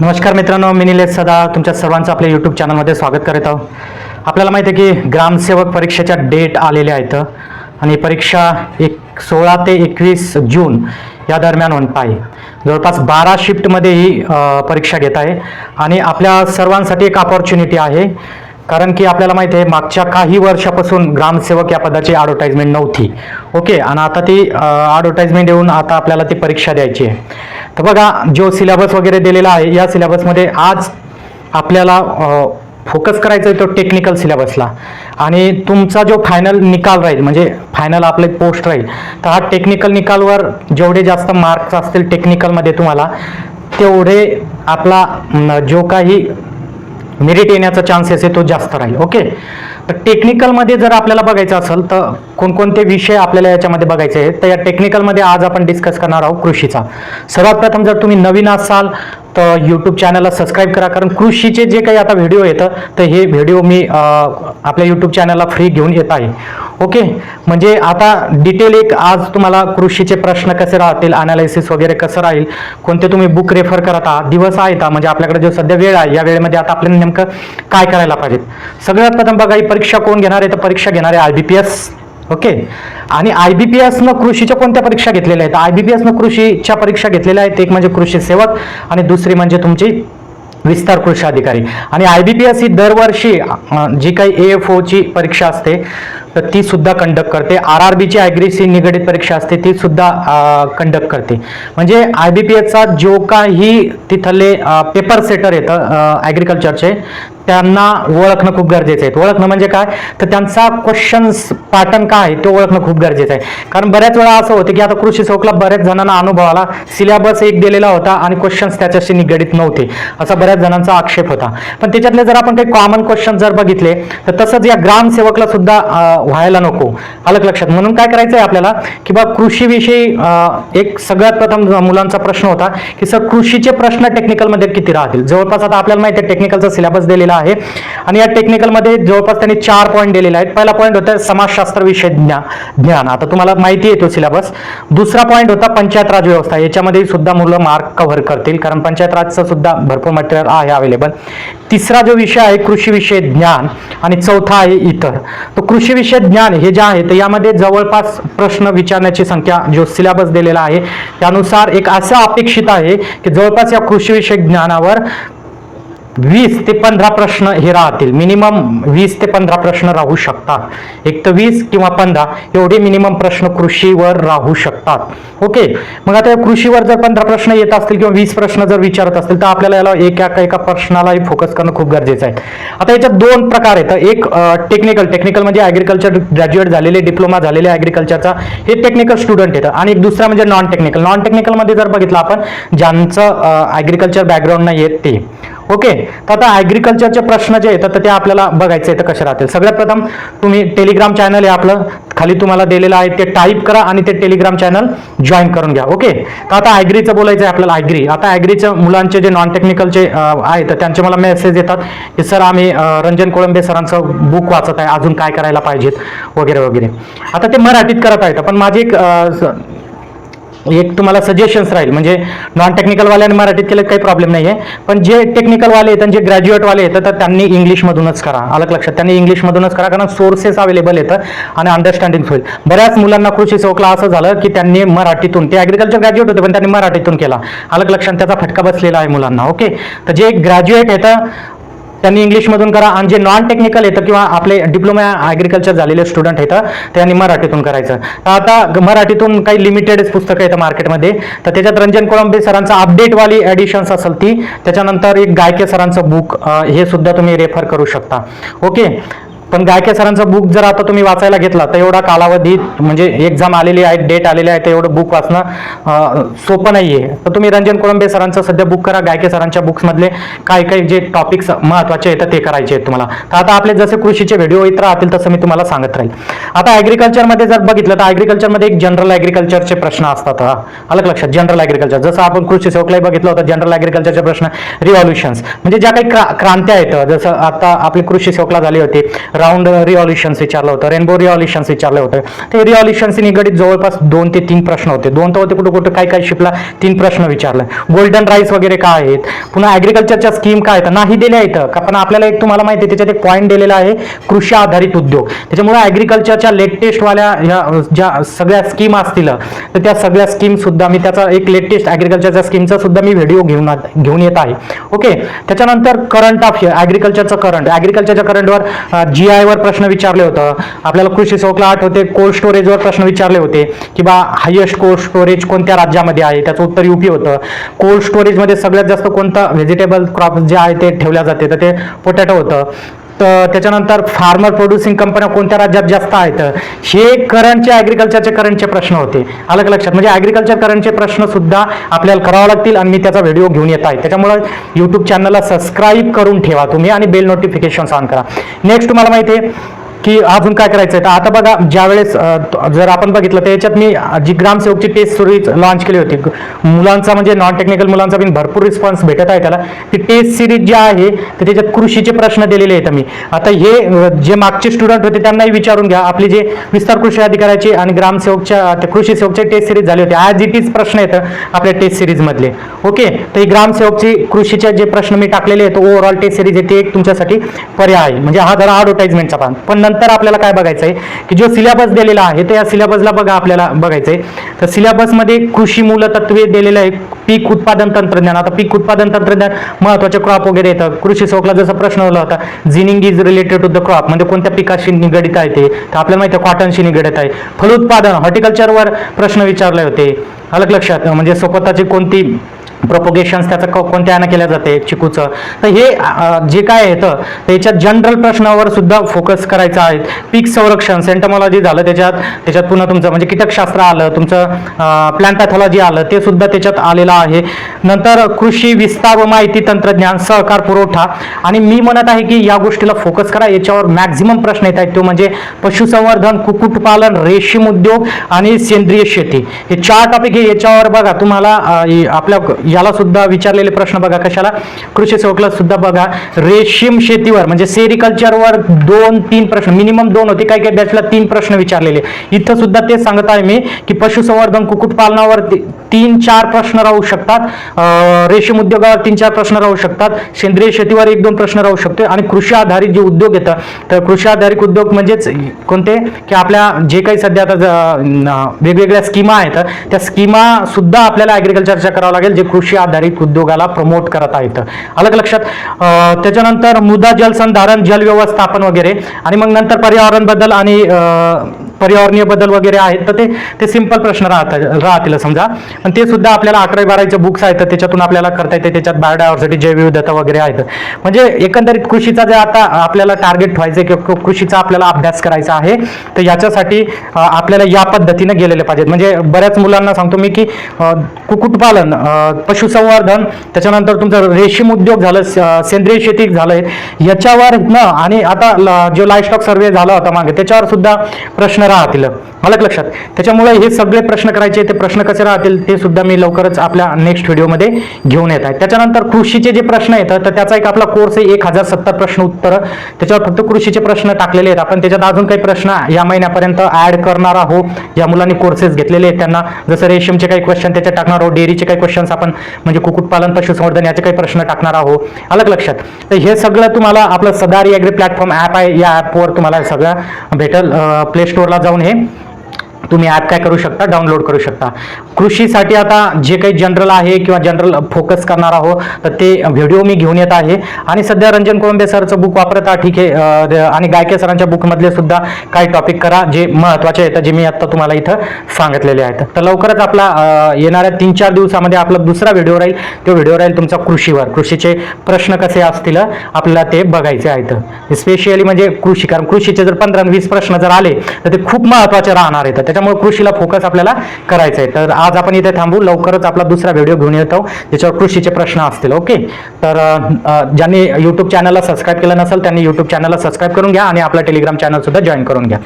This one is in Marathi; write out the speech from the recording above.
नमस्कार मित्रांनो मी निलेश सदा. तुमच्या सर्वांचं आपल्या यूट्यूब चॅनलमध्ये स्वागत करत आहोत. आपल्याला माहिती आहे की ग्रामसेवक परीक्षेच्या डेट आलेल्या आहेत. आणि परीक्षा एक सोळा ते एकवीस जून या दरम्यान होत आहे. जवळपास बारा शिफ्टमध्ये ही परीक्षा घेत आहे. आणि आपल्या सर्वांसाठी एक अपॉर्च्युनिटी आहे. कारण की आपल्याला माहिती आहे मागच्या काही वर्षापासून ग्रामसेवक या पदाची ॲडव्हर्टाइजमेंट नव्हती. ओके आणि आता ती ॲडव्हर्टाईजमेंट येऊन आता आपल्याला ती परीक्षा द्यायची आहे. तर बघा जो सिलेबस वगैरे दिलेला आहे या सिलेबसमध्ये आज आपल्याला फोकस करायचा आहे तो टेक्निकल सिलेबसला आणि तुमचा जो फायनल निकाल राहील म्हणजे फायनल आपले पोस्ट राहील तर हा टेक्निकल निकालवर जेवढे जास्त मार्क्स असतील टेक्निकलमध्ये तुम्हाला तेवढे आपला जो काही मेरिट येण्याचा चान्सेस आहे तो जास्त राहील ओके तर टेक्निकलमध्ये जर आपल्याला बघायचं असेल तर कोणकोणते विषय आपल्याला याच्यामध्ये बघायचे आहेत? तर या टेक्निकलमध्ये आज आपण डिस्कस करणार आहोत कृषीचा. सर्वात प्रथम जर तुम्ही नवीन असाल तर यूट्यूब चॅनलला सबस्क्राईब करा कारण कृषीचे जे काही आता व्हिडिओ येतं तर हे व्हिडिओ मी आपल्या यूट्यूब चॅनलला फ्री घेऊन येत आहे. ओके म्हणजे आता डिटेल एक आज तुम्हाला कृषीचे प्रश्न कसे राहतील अनालिसिस वगैरे कसं राहील कोणते तुम्ही बुक रेफर करत आहात दिवस आहेत हा, म्हणजे आपल्याकडे जो सध्या वेळ आहे या वेळेमध्ये आता आपल्याला नेमकं काय करायला पाहिजे? सगळ्यात प्रथम बघा ही परीक्षा कोण घेणार आहे? तर परीक्षा घेणार आहे I B P S okay. आणि आय बी पी एसनं कृषीच्या कोणत्या परीक्षा घेतलेल्या आहेत? आय बी पी एसनं कृषीच्या परीक्षा घेतलेल्या आहेत. एक म्हणजे कृषी सेवक आणि दुसरी म्हणजे तुमची विस्तार कृषी अधिकारी. आणि आय बी पी एस ही दरवर्षी जी काही ए एफ ओची परीक्षा असते तर ती सुद्धा कंडक्ट करते. आर आर बीची ॲग्रीसी निगडीत परीक्षा असते ती सुद्धा कंडक्ट करते. म्हणजे आय बी पी एसचा जो काही तिथले पेपर सेटर येतं ॲग्रिकल्चरचे त्यांना ओळखणं खूप गरजेचं आहे. ओळखणं म्हणजे काय? तर त्यांचा क्वेश्चन्स पॅटर्न काय आहे तो ओळखणं खूप गरजेचं आहे. कारण बऱ्याच वेळा असं होतं की आता कृषी चौकला बऱ्याच जणांना अनुभव आला सिलेबस एक दिलेला होता आणि क्वेश्चन्स त्याच्याशी निगडीत नव्हते. असा बऱ्याच जणांचा आक्षेप होता. पण त्याच्यातले जर आपण काही कॉमन क्वेश्चन जर बघितले तर तसंच या ग्रामसेवकला सुद्धा व्हायला नको. अलग लक्षात. म्हणून काय करायचं आहे आपल्याला? की बा कृषीविषयी एक सगळ्यात प्रथम मुलांचा प्रश्न होता की सर कृषीचे प्रश्न टेक्निकलमध्ये किती राहतील? जवळपास आता आपल्याला माहिती आहे टेक्निकलचा सिलेबस दिलेला आहे. आणि या टेक्निकलमध्ये जवळपास त्यांनी चार पॉईंट दिलेले आहेत. पहिला पॉईंट होता समाजशास्त्र विषय ज्ञान. आता तुम्हाला माहिती आहे तो सिलेबस दुसरा पॉईंट होता पंचायत राज व्यवस्था. याच्यामध्ये सुद्धा मुलं मार्क कव्हर करतील कारण पंचायत राजचं सुद्धा भरपूर मटेरियल आहे अवेलेबल तिसरा जो विषय आहे कृषी विषय ज्ञान. आणि चौथा आहे इतर. तो कृषी विषय ज्ञान हे जे आहे तर यामध्ये जवळपास प्रश्न विचारण्याची संख्या जो सिलेबस दिलेला आहे त्यानुसार एक असं अपेक्षित आहे की जवळपास या कृषीविषयक ज्ञानावर वीस ते पंधरा प्रश्न हे राहतील. मिनिमम वीस ते पंधरा प्रश्न राहू शकतात. एक तर वीस किंवा पंधरा एवढे मिनिमम प्रश्न कृषीवर राहू शकतात. ओके मग आता कृषीवर जर पंधरा प्रश्न येत असतील किंवा वीस प्रश्न जर विचारत असतील तर आपल्याला याला एका एका प्रश्नालाही फोकस करणं खूप गरजेचं आहे. आता याच्यात दोन प्रकार आहेत. एक टेक्निकल टेक्निकल म्हणजे ॲग्रिकल्चर ग्रॅज्युएट झालेले डिप्लोमा झालेले ॲग्रिकल्चरचा हे टेक्निकल स्टुडंट येतं आणि एक दुसरा म्हणजे नॉन टेक्निकल नॉन टेक्निकलमध्ये जर बघितलं आपण ज्यांचं ॲग्रिकल्चर बॅकग्राऊंड नाही येत ते. ओके तर आता ॲग्रिकल्चरचे प्रश्न जे आहेत तर ते आपल्याला बघायचे आहेत कसे राहतील? सगळ्यात प्रथम तुम्ही टेलिग्राम चॅनल आहे आपलं खाली तुम्हाला दिलेलं आहे ते टाईप करा आणि ते टेलिग्राम चॅनल जॉईन करून घ्या. ओके तर आता ॲग्रीचं बोलायचं आहे आपल्याला ॲग्री आता ॲग्रीचं मुलांचे जे नॉन टेक्निकलचे आहेत तर त्यांचे मला मेसेज येतात की सर आम्ही रंजन कोळंबे सरांचं बुक वाचत आहे अजून काय करायला पाहिजेत? वगैरे वगैरे. आता ते मराठीत करत आहेत पण माझी एक स- एक तुम्हाला सजेशन्स राहील. म्हणजे नॉन टेक्निकलवाल्याने मराठीत केलं काही प्रॉब्लेम नाही आहे पण जे टेक्निकलवाले आहेत आणि जे ग्रॅज्युएटवाले येतात तर त्यांनी इंग्लिशमधूनच करा. अलग लक्षात. त्यांनी इंग्लिशमधूनच करा कारण सोर्सेस अवेलेबल येतं आणि अंडरस्टँडिंग होईल. बऱ्याच मुलांना कृषी चौकला असं झालं की त्यांनी मराठीतून ते ॲग्रिकल्चर ग्रॅज्युएट होते पण त्यांनी मराठीतून केला. अलग लक्षात. त्याचा फटका बसलेला आहे मुलांना ओके तर जे ग्रॅज्युएट येतं त्यांनी इंग्लिशमधून करा. आणि जे नॉन टेक्निकल येतं किंवा आपले डिप्लोमा ॲग्रिकल्चर झालेले स्टुडंट येतं त्यांनी मराठीतून करायचं. तर आता मराठीतून काही लिमिटेडच पुस्तकं येतं मार्केटमध्ये तर त्याच्यात रंजन कोळंबे सरांचं अपडेटवाली ॲडिशन्स असेल ती. त्याच्यानंतर एक गायके सरांचं बुक हे सुद्धा तुम्ही रेफर करू शकता. ओके पण गायके सरांचं बुक जर आता तुम्ही वाचायला घेतला तर एवढा कालावधी म्हणजे एक्झाम आलेली आहे डेट आलेली आहे तर एवढं बुक वाचणं सोपं नाही आहे तर तुम्ही रंजन कोळंबे सरांचं सध्या बुक करा गायके सरांच्या बुक्समधले काही काही जे टॉपिक्स महत्त्वाचे आहेत ते करायचे आहेत तुम्हाला. तर आता आपले जसे कृषीचे व्हिडिओ येत राहतील तसं मी तुम्हाला सांगत राहील. आता ॲग्रिकल्चरमध्ये जर बघितलं तर ॲग्रिकल्चरमध्ये एक जनरल ॲग्रिकल्चरचे प्रश्न असतात अलग लक्षात जनरल ॲग्रिकल्चर जसं आपण कृषी सेवकलाही बघितलं होतं जनरल ॲग्रिकल्चरचे प्रश्न रिव्हॉल्युशन्स म्हणजे ज्या काही क्रांत्या आहेत जसं आता आपली कृषी सेवकला झाली होती राऊंड रिओल्युशन्स विचारलं होतं रेनबो रिऑल्युशन्स विचारलं होतं. ते रिऑल्युशन्स निगडीत जवळपास दोन ते तीन प्रश्न होते. दोन तर होते कुठं कुठं काय काय शिपला तीन प्रश्न विचारलं. गोल्डन राईस वगैरे काय आहेत? पुन्हा ॲग्रिकल्चरच्या स्कीम काय आहेत? नाही दिल्या आहेत का पण आपल्याला एक तुम्हाला माहिती आहे त्याच्यात एक पॉईंट दिलेला आहे कृषी आधारित उद्योग. त्याच्यामुळे ॲग्रिकल्चरच्या लेटेस्टवाल्या ह्या ज्या सगळ्या स्कीम असतील तर त्या सगळ्या स्कीम सुद्धा मी त्याचा एक लेटेस्ट ॲग्रिकल्चरच्या स्कीमचा सुद्धा मी व्हिडिओ घेऊन आ- घेऊन येत आहे. ओके त्याच्यानंतर करंट ऑफ ॲग्रिकल्चरचं करंट ॲग्रिकल्चरच्या करंटवर जी आयवर प्रश्न विचारले होतं. आपल्याला कृषी सेवकला आठवते कोल्ड स्टोरेजवर प्रश्न विचारले होते की बा हायेस्ट कोल्ड स्टोरेज कोणत्या राज्यामध्ये आहे? त्याचं उत्तर युपी होतं. कोल्ड स्टोरेजमध्ये सगळ्यात जास्त कोणतं व्हेजिटेबल क्रॉप जे आहे ते ठेवल्या जाते तर ते पोटॅटो होतं. तर त्याच्यानंतर फार्मर प्रोड्युसिंग कंपन्या कोणत्या राज्यात जास्त आहेत? हे करंटचे ॲग्रिकल्चरचे करंटचे प्रश्न होते. अलग लक्षात. म्हणजे ॲग्रिकल्चर करंटचे प्रश्न सुद्धा आपल्याला करावे लागतील आणि मी त्याचा व्हिडिओ घेऊन येत आहे. त्याच्यामुळे यूट्यूब चॅनलला सबस्क्राईब करून ठेवा तुम्ही आणि बेल नोटिफिकेशन ऑन करा. नेक्स्ट तुम्हाला माहिती आहे की अजून काय करायचं आहे तर आता बघा ज्यावेळेस जर आपण बघितलं तर याच्यात मी जी ग्रामसेवकची टेस्ट सिरीज लॉन्च केली होती मुलांचा म्हणजे नॉन टेक्निकल मुलांचा पण भरपूर रिस्पॉन्स भेटत आहे त्याला. ती टेस्ट सिरीज जी आहे तर त्याच्यात कृषीचे प्रश्न दिलेले आहेत मी आता हे जे मागचे स्टुडंट होते त्यांनाही विचारून घ्या. आपली जे विस्तार कृषी अधिकाऱ्याची आणि ग्रामसेवकच्या कृषी सेवकच्या टेस्ट सिरीज झाली होती. आज इट इज प्रश्न येतं आपल्या टेस्ट सिरीजमधले ओके? तर ही ग्रामसेवकची कृषीचे जे प्रश्न मी टाकलेले आहेत ओव्हरऑल टेस्ट सिरीज आहे ते एक तुमच्यासाठी पर्याय आहे. म्हणजे हा जरा ॲडव्हर्टाइजमेंटचा पान पण नंतर आपल्याला काय बघायचं आहे की जो सिलेबस दिलेला आहे तर या सिलेबसला बघा आपल्याला बघायचं आहे तर सिलेबसमध्ये कृषी मूलतत्वे दिलेलं आहे पीक उत्पादन तंत्रज्ञान. आता पीक उत्पादन तंत्रज्ञान महत्त्वाचे क्रॉप वगैरे येतं. कृषी चौकला जसा प्रश्न आला होता ginning is related to the crop म्हणजे कोणत्या पिकाशी निगडित आहे ते? तर आपल्याला माहिती आहे कॉटनशी निगडित आहे. फलोत्पादन हॉर्टिकल्चरवर प्रश्न विचारले होते. अलग लक्षात म्हणजे स्वतःची कोणती प्रोपोगेशन्स त्याचं कोणत्या यानं केल्या जाते? चिकूचं. तर हे जे काय येतं त्याच्यात जनरल प्रश्नावर सुद्धा फोकस करायचं आहे. पीक संरक्षण सेंटमॉलॉजी झालं त्याच्यात. त्याच्यात पुन्हा तुमचं म्हणजे कीटकशास्त्र आलं तुमचं प्लॅन पॅथॉलॉजी आलं ते सुद्धा त्याच्यात आलेलं आहे. नंतर कृषी विस्तार व माहिती तंत्रज्ञान सहकार पुरवठा. आणि मी म्हणत आहे की या गोष्टीला फोकस करा. याच्यावर मॅक्झिमम प्रश्न येत आहेत. तो म्हणजे पशुसंवर्धन कुक्कुटपालन रेशीम उद्योग आणि सेंद्रिय शेती. हे चार टॉपिक हे याच्यावर बघा. तुम्हाला आपल्या याला सुद्धा विचारलेले प्रश्न बघा कशाला? कृषी सेवकला सुद्धा बघा रेशीम शेतीवर म्हणजे सेरिकल्चरवर दोन तीन प्रश्न मिनिमम दोन होते काही काही बॅचला तीन प्रश्न विचारलेले. इथं सुद्धा तेच सांगत आहे मी की पशुसंवर्धन कुक्कुटपालनावर तीन चार प्रश्न राहू शकतात. रेशीम उद्योगावर तीन चार प्रश्न राहू शकतात. सेंद्रिय शेतीवर एक दोन प्रश्न राहू शकतो आणि कृषी आधारित जे उद्योग येतात तर कृषी आधारित उद्योग म्हणजेच कोणते? की आपल्या जे काही सध्या आता वेगवेगळ्या स्कीमा आहेत त्या स्कीमा सुद्धा आपल्याला ॲग्रिकल्चरच्या करावं लागेल जे कृषी आधारित उद्योगाला प्रमोट करत आहेत अलग लक्षात त्याच्यानंतर मुदा जलसंधारण जल व्यवस्थापन वगैरे. आणि मग नंतर पर्यावरणबद्दल आणि पर्यावरणीय बदल वगैरे आहेत तर ते ते सिंपल प्रश्न राहतात राहतील समजा. पण ते सुद्धा आपल्याला अकरावी बारावीचे बुक्स आहेत तर त्याच्यातून आपल्याला करता येते त्याच्यात बायोडायव्हर्सिटी जैवविविधता वगैरे आहेत. म्हणजे एकंदरीत कृषीचा जे आता आपल्याला टार्गेट व्हायचं आहे किंवा कृषीचा आपल्याला अभ्यास करायचा आहे तर याच्यासाठी आपल्याला या पद्धतीने गेलेले पाहिजेत. म्हणजे बऱ्याच मुलांना सांगतो मी की कुक्कुटपालन पशुसंवर्धन त्याच्यानंतर तुमचं रेशीम उद्योग झालं सेंद्रिय शेती झालंय याच्यावर न आणि आता जो लाईफ स्टॉक सर्वे झाला होता मागे त्याच्यावर सुद्धा प्रश्न राहतील. अलग लक्षात. त्याच्यामुळे हे सगळे प्रश्न करायचे ते प्रश्न कसे राहतील ते सुद्धा मी लवकरच आपल्या नेक्स्ट व्हिडिओमध्ये घेऊन येत आहे. त्याच्यानंतर कृषीचे जे प्रश्न येतात तर त्याचा एक आपला कोर्स आहे एक हजार सत्तर प्रश्न उत्तर. त्याच्यावर फक्त कृषीचे प्रश्न टाकलेले आहेत. आपण त्याच्यात अजून काही प्रश्न या महिन्यापर्यंत ऍड करणार आहोत. या मुलांनी कोर्सेस घेतलेले आहेत त्यांना. जसं रेशीमचे काही क्वेश्चन त्याच्यात टाकणार आहोत. डेअरीचे काही क्वेश्चन्स आपण म्हणजे कुक्कुटपालन पशुसंवर्धन याचे काही प्रश्न टाकणार आहोत. अलग लक्षात. तर हे सगळं तुम्हाला आपलं सदारी ॲग्री प्लॅटफॉर्म ॲप आहे. या ॲपवर तुम्हाला सगळं भेटेल. प्ले स्टोअरला जाऊन हे तुम्ही ॲप काय करू शकता? डाउनलोड करू शकता. कृषीसाठी आता जे काही जनरल आहे किंवा जनरल फोकस करणार आहोत तर ते व्हिडिओ मी घेऊन येत आहे. आणि सध्या रंजन कोळंबे सरचं बुक वापरत ठीक आहे. आणि गायके सरांच्या बुकमधले सुद्धा काही टॉपिक करा जे महत्त्वाचे आहेत जे मी आत्ता तुम्हाला इथं सांगितलेले आहेत. तर लवकरच आपला येणाऱ्या तीन चार दिवसामध्ये आपला दुसरा व्हिडिओ राहील. तो व्हिडिओ राहील तुमचा कृषीवर. कृषीचे प्रश्न कसे असतील आपल्याला ते बघायचे आहेत. स्पेशली म्हणजे कृषी कारण कृषीचे जर पंधरा वीस प्रश्न जर आले तर ते खूप महत्त्वाचे राहणार आहेत. त्याच्यामुळे कृषीला फोकस आपल्याला करायचं आहे. तर आज आपण इथे थांबू. लवकरच आपला दुसरा व्हिडिओ घेऊन येतो त्याच्यावर कृषीचे प्रश्न असतील. ओके तर ज्यांनी यूट्यूब चॅनलला सबस्क्राईब केलं नसेल त्यांनी यूट्यूब चॅनलला सबस्क्राईब करून घ्या आणि आपला टेलिग्राम चॅनल सुद्धा जॉईन करून घ्या.